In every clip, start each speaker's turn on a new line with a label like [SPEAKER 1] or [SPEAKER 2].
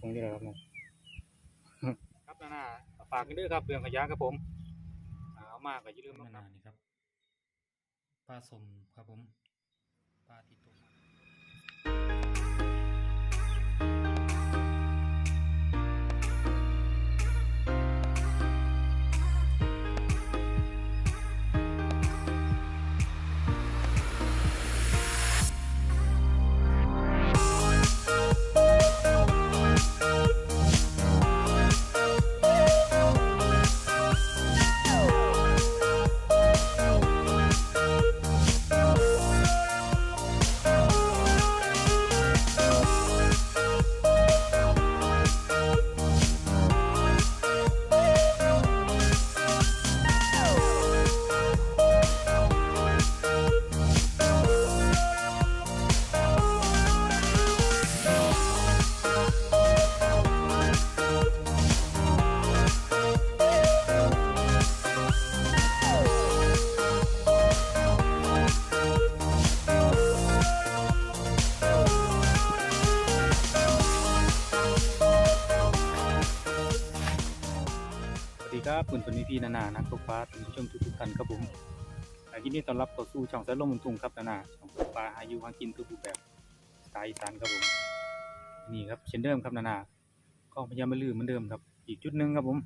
[SPEAKER 1] ตรงนี้แหละครับนะครับนานาฝากกันด้วยครับเรื่องขยะครับผมอ่าเอามากก็อย่าลืมนานานี่ครับปลาสมครับผมปลาที่ตุ่ม ครับคุณปนิพีนานานักตกปลาท่านผู้ชมทุกทุกๆท่านครับผมอ่ายินดีต้อนรับเข้าสู่ช่องสายลมบนทุงครับนานาช่องตกปลาหายู่หากินทุกรูปแบบสไตล์อีสานครับผมนี่ครับเช่นเดิมครับนานาก็พยายามไม่ลืมเหมือนเดิมครับ อีกจุดหนึ่งครับผม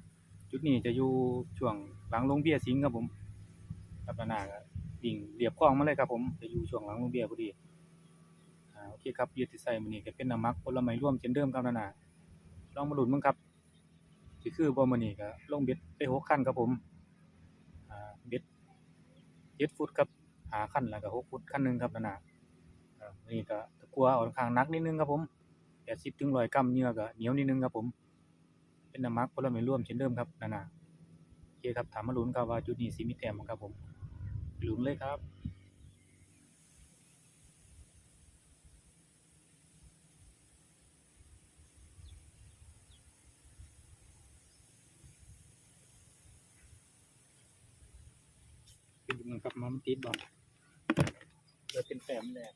[SPEAKER 1] จุดนี้จะอยู่ช่วงหลังโรงเบียร์สิงครับผมครับนานาดิ่งเรียบคล้องมาเลยครับผมจะอยู่ช่วงหลังโรงเบียร์พอดีอ่าโอเคครับยืดที่ใส่มันนี่ก็เป็นน้ำมักผลไม้ร่วมเช่นเดิมครับนานาลองมาหลุนมั้งครับ สิคือบ่มื้อนี้ก็ลงเบ็ดไปหกคันครับผมเบ็ดเจ็ดฟุตครับหาคันแล้วก็หกฟุตคันหนึ่งครับนั่นน่ะอ่ามื้อนี้ก็ตะกัวอ่อนข้างนักนิดนึงครับผม80ถึง100กรัมเนื้อก็เหนียวนิดนึงครับผม เป็นน้ำมักผลไม้รวมเช่นเดิมครับนั่นน่ะโอเคครับถามมาลุ้นครับว่าจุดนี้สิมีแต้มครับผมลุ้นเลยครับ นมันครับมันติดบ่จะเป็นแต้มแรก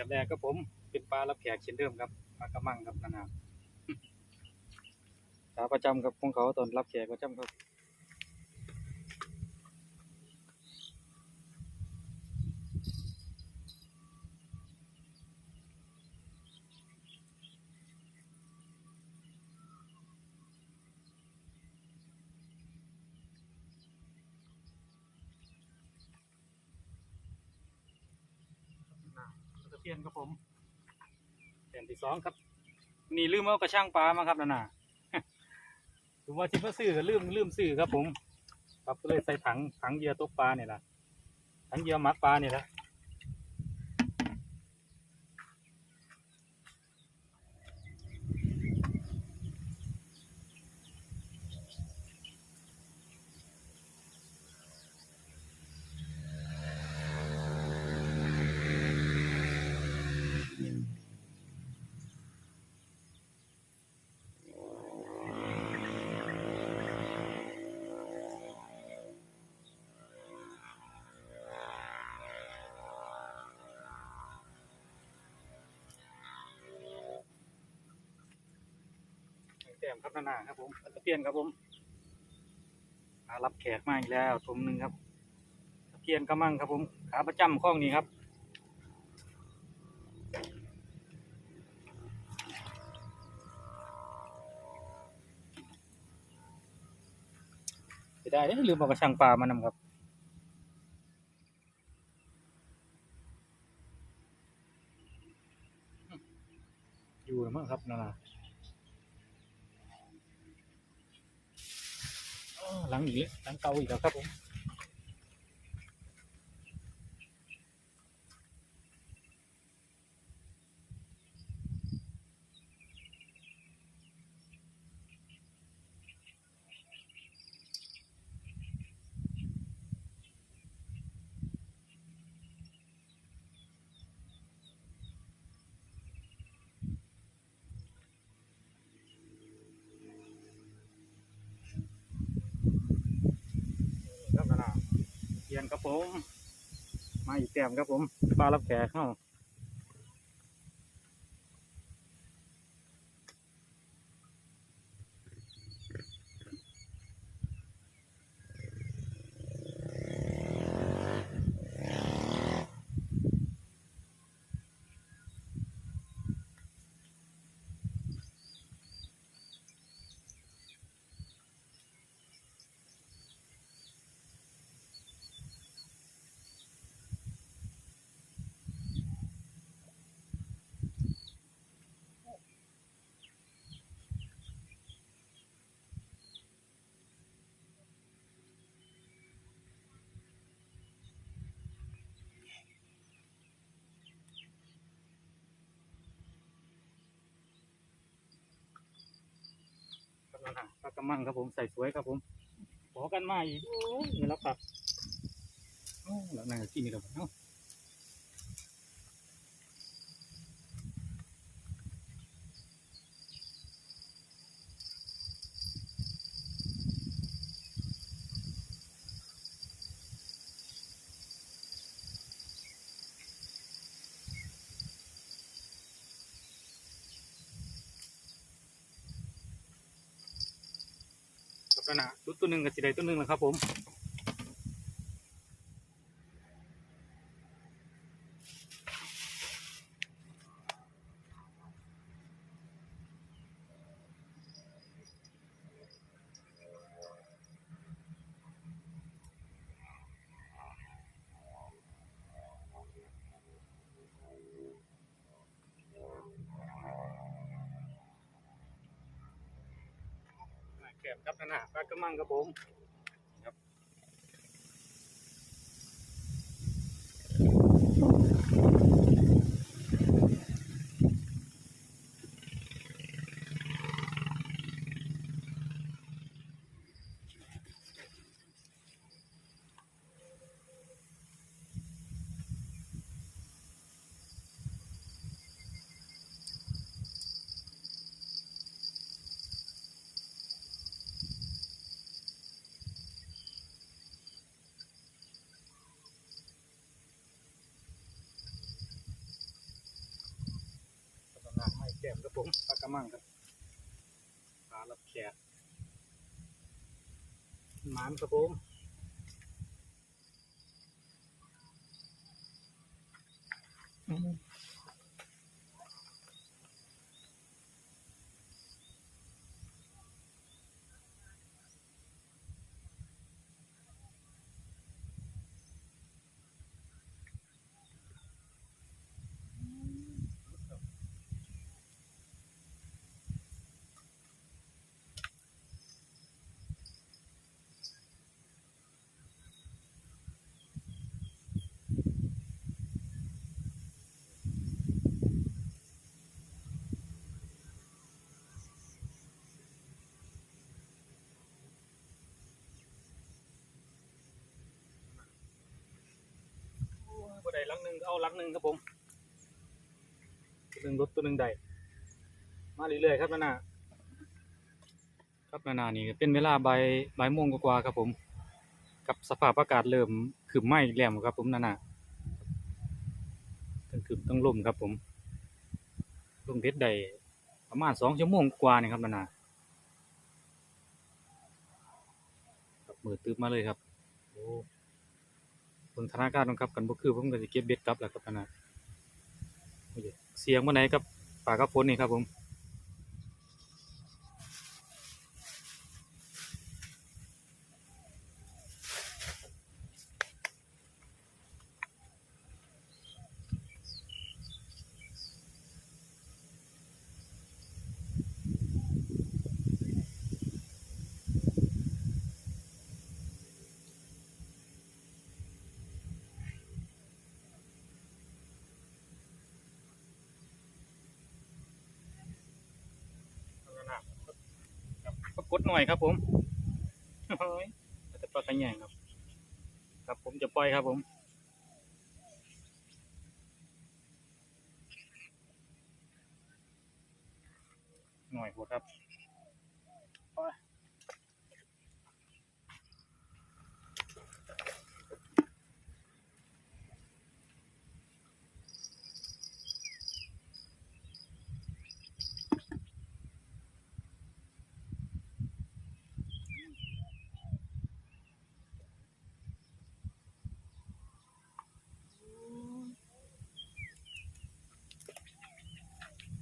[SPEAKER 1] บบแรกก็ผมเป็นปลารับแขกเช่นเดิมครับปลากระมังครับนะฮะขาประจำครับของเขาตอนรับแขกประจำครับ เพียนครับผมแผ่นที่สองครับ นี่ลืมเอากระช่างปลามาครับนั่นน่ะผมว่าชิมาซื้อก็ลืมลืมซื้อครับผม ครับก็เลยใส่ถังถังเหยื่อตกปลาเนี่ยละถังเหยื่อมัดปลาเนี่ยละ มครับหนน่ะครับผมตะเพียนครับผมมารับแขกมาอีกแล้วถุงหนึ่งครับตะเพียนกระมังครับผมขาประจำข้องนี้ครับจะได้เด้อลืมเอากระชังปลามานำครับอยู่มั้งครับนั่นน่ะอ้อ หลังอีกแล้วหลังเก่าอีกแล้วครับผม ยนครับผม มาอีกแต้มครับผมปลารับแขกเข้า ระมังครับผมใส่สวยครับผมขอกันมาอีกโอ้ยเรับปรับโอ้แล้วนางกินนี่แล้วเนาะ ครับนั่นน่ะชุด ตัวหนึ่งกับสีใดตัวหนึ่งนะครับผม แกมครับนานาปลากระมังครับผมครับครับนั่นน่ะไม่ แก้มครับผมปลากระมังครับปลารับแขกหมานครับผม ตัวใดลังหนึ่งเอาลังหนึ่งครับผมตัวหนึ่งรถตัวหนึ่งใดมาเรื่อยๆครับนานาครับนานานี่เป็นเวลาบ่ายบ่ายโมงกว่าครับผม กับสภาพอากาศเริ่มขึ้นไหม้แล้ครับผมนานาทั้งขึ้นทั้งล่มครับผมลงเพชรใดประมาณสองชั่วโมงกว่านี่ครับนานาครับมือตื้อมาเลยครับโอ้ งธนาคารครับกันบ่คือผมก็จะเก็บเบ็ดกลับแหละครับนานาโอ้ยเสียงบ่ไหนครับปลากระพนนี่ครับผม หน่อยครับผมโอ้ยแต่ปลาขยงครับ ครับผมจะปล่อยครับผมหน่อยหัวครับ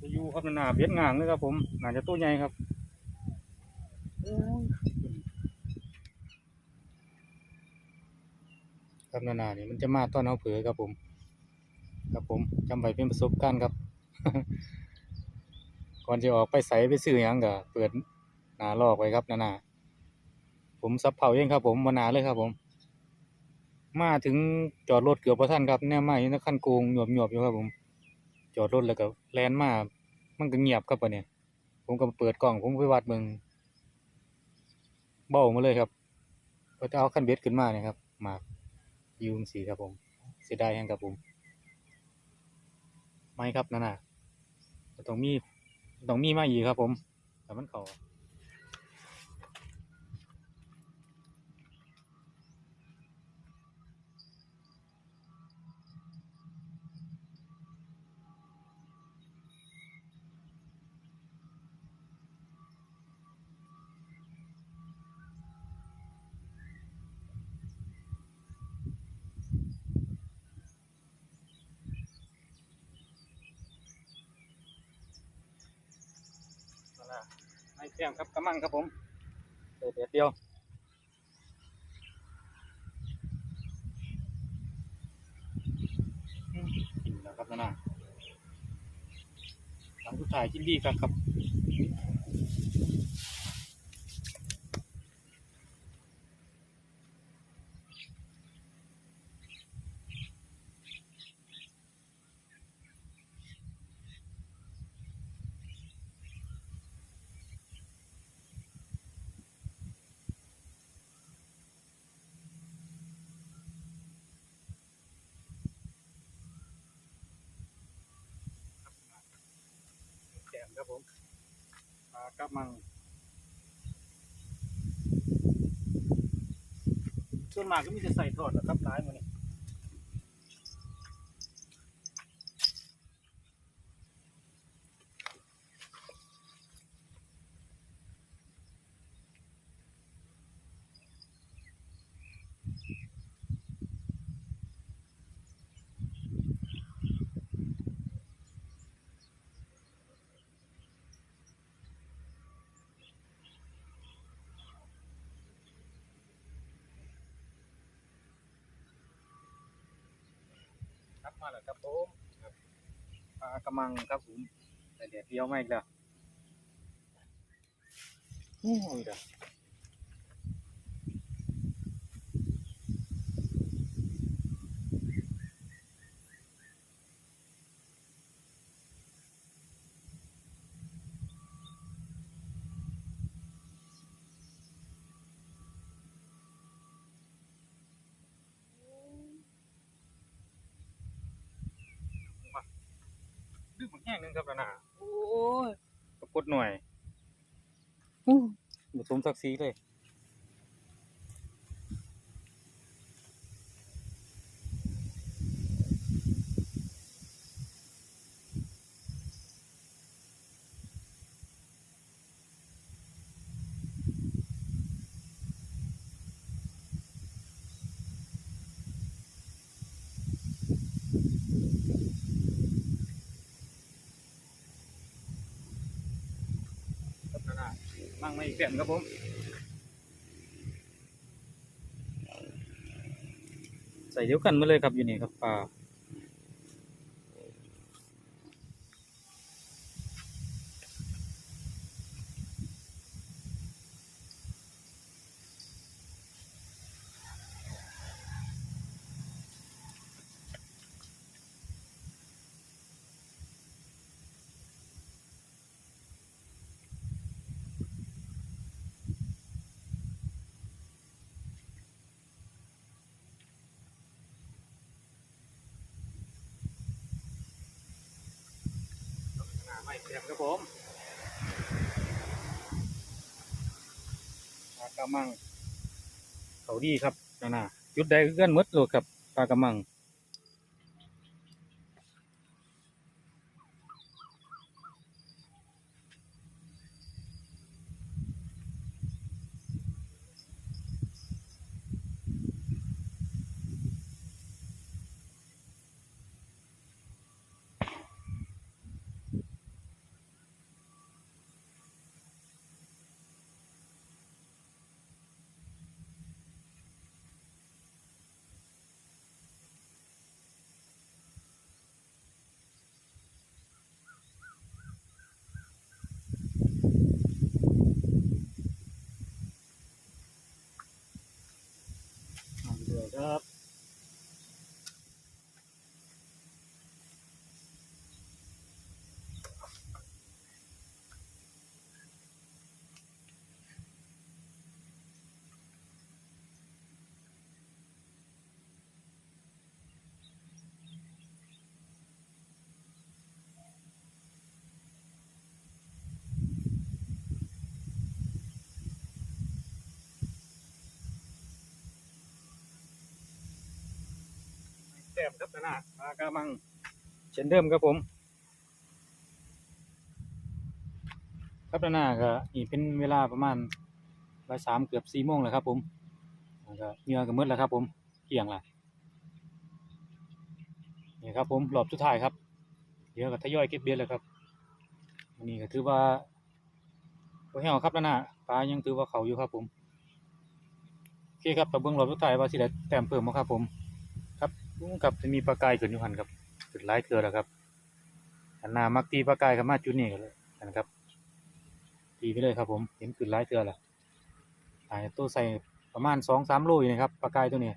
[SPEAKER 1] จะอยู่ครับนานาเบ็ดงางเลยครับ ผมน่าจะตัวใหญ่ครับครับนานานี่มันจะมาต้อนเอาเผือครับผม ครับผมจำไว้เป็นประสบการณ์ครับ ก่อนจะออกไปใส่ไปซื้อหยังก็เปิดหนาลอกไว้ครับนานาผมซับเผาเองครับ ผมมานาเลยครับ ผม มาถึงจอดรถเกือบพอท่านครับ แน่มาอยู่ในคันโกงหยวบหยวบอยู่ครับผม จอดรถแล้วก็แลนมามันก็เงียบครับปะเนี่ย ผมก็เปิดกล้องผมไปวัดเมืองเบ้ามาเลยครับก็จะเอาขั้นเบ็ดขึ้นมาเนี่ยครับหมากยูงสีครับผม เสียดายแฮงครับผมไม่ครับนั่นน่ะต้องมีต้องมีมาอีกครับผมแต่มันเขา ไม่เพียงครับกระมังครับผมเด็ดเดียวกินแล้วครับนั่นน่ะหลังสุดท้ายกินดีครับครับ แกมครับผมปลา กระมัง ส่วนมากก็มีจะใส่ทอดนะครับร้ายมันนี่ มาแล้วครับผมปลากระมังครับผมแต่เดี๋ยวเดียวไม่อีกแล้วโอ้ยเด้อ ดื้อหมดแห้งหนึงครับนะน่ะโอ้ย กระปดหน่อยอู้ผสมศักดิ์ศรีเลย มั่งไม่เปลี่ยนครับผมใส่เดียวกันมาเลยครับอยู่นี่ครับปลา ไม่เปียนครับผมปลากระมัง เขาดีครับนานาจุดใดก็เกินมดเลยครับปลากระมัง ค ต้มครับนานาปลากระมัง เช่นเดิมครับผมครับนานาก็นี่เป็นเวลาประมาณบ่ายสามเกือบสี่โมงแล้วครับ ผมก็เหงื่อก็มืดแล้วครับ ผมเที่ยงละนี่ครับ ผมรอบสุดท้ายครับ เดี๋ยวก็ทยอยเก็บเบ็ดแล้วครับวันนี้ก็ถือว่าบ่แห้วครับนานาปลายังถือว่าเขาอยู่ครับ ผมโอเคครับตะเบิ้งรอบสุดท้ายว่าสิได้แต้มเพิ่มบ่ครับ ผม ลุงกับจะมีปลากายขึ้นอยู่หันครับขึ้นหลายเทื่อแล้วครับอันหน้ามักตีปลากายเข้ามาจุดนี้กันเลยนะครับ ตีไปเลยครับ ผมเห็นขึ้นหลายเทื่อแล้วอ่าตัวใส่ประมาณสองสามโลอยู่นะครับปลากายตัวนี้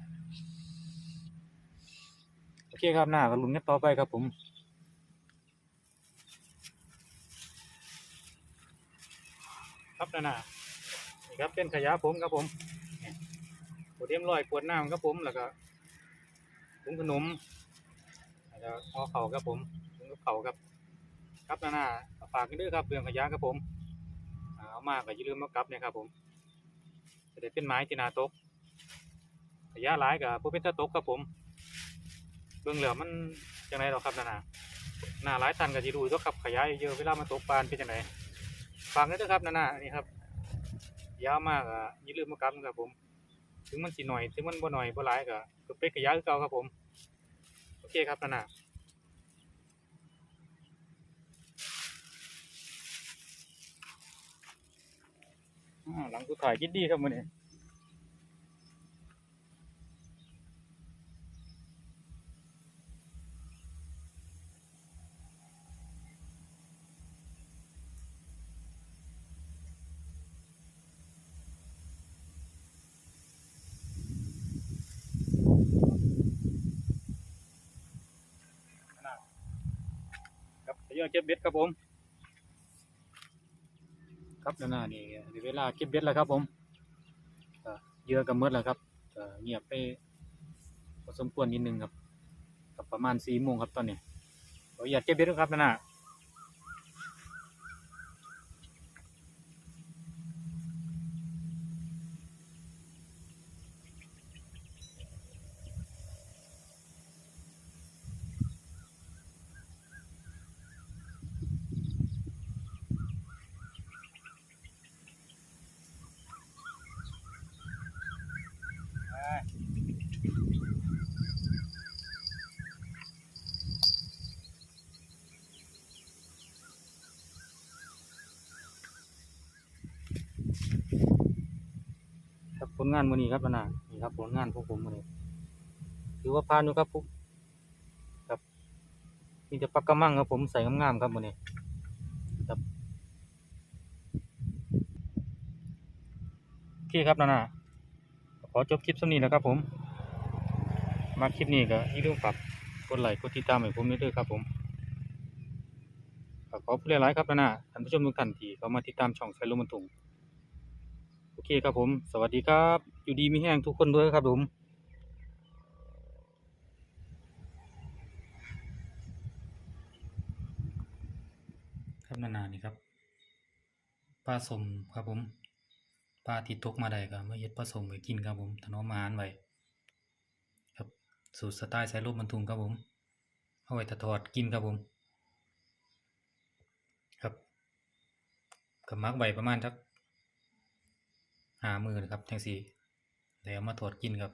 [SPEAKER 1] โอเคครับหน้าก็ลุ้นกันต่อไปครับผมครับนานานี่ครับเป็นขยะผมครับผมขวดเอ็มร้อยขวดน้ำครับผมแล้วก็ ถุงขนมแล้วก็ห่อเข่าครับผมถุงกับเข่าครับ ครับนานาฝากกันด้วยครับเรื่องขยะครับผมอ่าเอามากก็อย่าลืมมากลับเนะครับผมจะได้เป็นไม้ที่นาตกขยะหลายกับพวกเป็นตะตกครับผมเบื้องเหลือมันจังไรหรอครับนานาหน้าหลายตันก็จะดูตัวขับขยะเยอะเวลามาตกปลาเป็นจังไรฝากกันด้วยครับนานานี่ครับยาวมากอะอย่าลืมมากลับนะครับผม ถึงมันสิหน่อยถึงมันบ่หน่อยบ่หลายก็ก็เป็กกระยะคือเก่าครับผมโอเคครับนั่นน่ะอ่าหลังสุดท้ายยินดีครับมื้อนี้ เก็บเบ็ดครับผม ครับน้านน่ะนี่เวลาเก็บเบ็ดแล้วครับผมเยื่อก็หมดแล้วครับเงียบไปพอสมควรนิดนึงครับกับ ประมาณสี่โมงครับตอนนี้เราอยากเก็บเบ็ดด้วครับนั่นน่ ลงานมือนี้ครับนะนี่ครับ ผลงานของผมมือนี้ถือว่าผ่านอยู่ครับผมครับมีแต่ปลากระมังครับ ผมใส่งามๆครับมือนี้ครับโอเคครับนั่นะขอจบคลิปส่ำนี้แล้วครับผม มาคลิปนี้ก็อย่าลืมฝากกดไลค์กดติดตามให้ผมด้วยครับผมก็ขอบคุณหลายๆครับนั่นะท่านผู้ชมทุกท่านที่เข้ามาติดตามช่องไซโลมันตุง อเคครับผม สวัสดีครับ อยู่ดีมีแห้งทุกคนด้วยครับผมครับนานๆนี่ครับปลาสมครับผมปลาที่ตกมาได้ก็มาเฮ็ดปลาสมไว้กินครับผมถนอมอาหารไว้ครับสูตรสไตล์สายลมบรรทุงครับผมเอาไว้ถอดกินครับผมครับกับมักไว้ประมาณสัก หามือนะครับทั้งสี่แล้วมาถอดกินครับ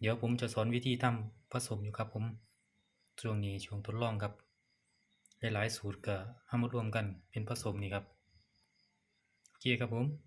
[SPEAKER 1] เดี๋ยวผมจะสอนวิธีทำผสมอยู่ครับผมช่วงนี้ช่วงทดลองครับ หลายๆสูตรก็เอามารวมกันเป็นผสมนี่ครับโอเคครับผม